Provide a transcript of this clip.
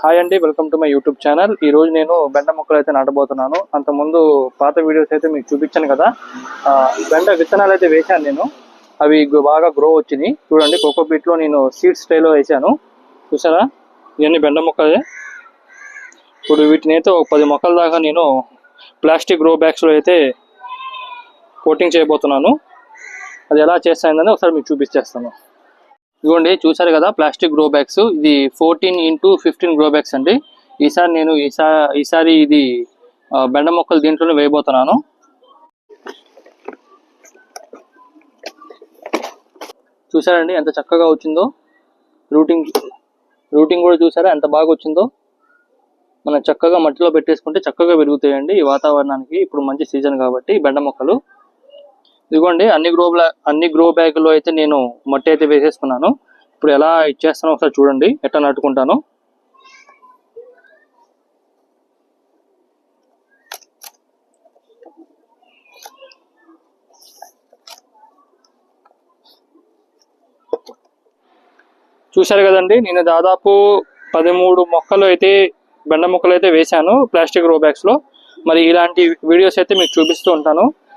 Hi అండి welcome to my YouTube channel. ఈ రోజు నేను బెండ మొక్కలు అయితే నాటబోతున్నాను. అంతకుముందు పాత వీడియోస్ అయితే మీకు చూపించాను కదా. బెండ విత్తనాలు అయితే వేశాను నేను. అవి బాగా గ్రో వచ్చినాయి. చూడండి కోకో నేను సీడ్స్ స్టైలో వేశాను. చూసారా? ఇవన్నీ బెండ మొక్కలే. ఇప్పుడు వీటిని అయితే ఒక పది మొక్కల దాకా నేను ప్లాస్టిక్ గ్రో బ్యాగ్స్లో అయితే కోటింగ్ చేయబోతున్నాను. అది ఎలా చేస్తానని ఒకసారి మీకు చూపించేస్తాను. ఇదిగోండి చూసారు కదా ప్లాస్టిక్ గ్రో బ్యాగ్స్ ఇది fourteen into fifteen grow bags అండి. ఈసారి నేను ఈసా ఈసారి ఇది బెండ మొక్కలు దీంట్లోనే వేయబోతున్నాను. చూసారండి ఎంత చక్కగా వచ్చిందో. రూటింగ్ రూటింగ్ కూడా చూసారా ఎంత బాగా వచ్చిందో. మనం చక్కగా మట్టిలో పెట్టేసుకుంటే చక్కగా పెరుగుతాయండి ఈ వాతావరణానికి. ఇప్పుడు మంచి సీజన్ కాబట్టి బెండ మొక్కలు. ఇదిగోండి అన్ని గ్రో అన్ని గ్రో బ్యాగ్లో అయితే నేను మట్టి అయితే వేసేసుకున్నాను. ఇప్పుడు ఎలా ఇచ్చేస్తానో ఒకసారి చూడండి ఎట్లా నట్టుకుంటాను. చూశారు కదండి నేను దాదాపు పదమూడు మొక్కలు అయితే బెండ మొక్కలు అయితే వేశాను ప్లాస్టిక్ రో బ్యాగ్స్లో. మరి ఇలాంటి వీడియోస్ అయితే మీకు చూపిస్తూ ఉంటాను.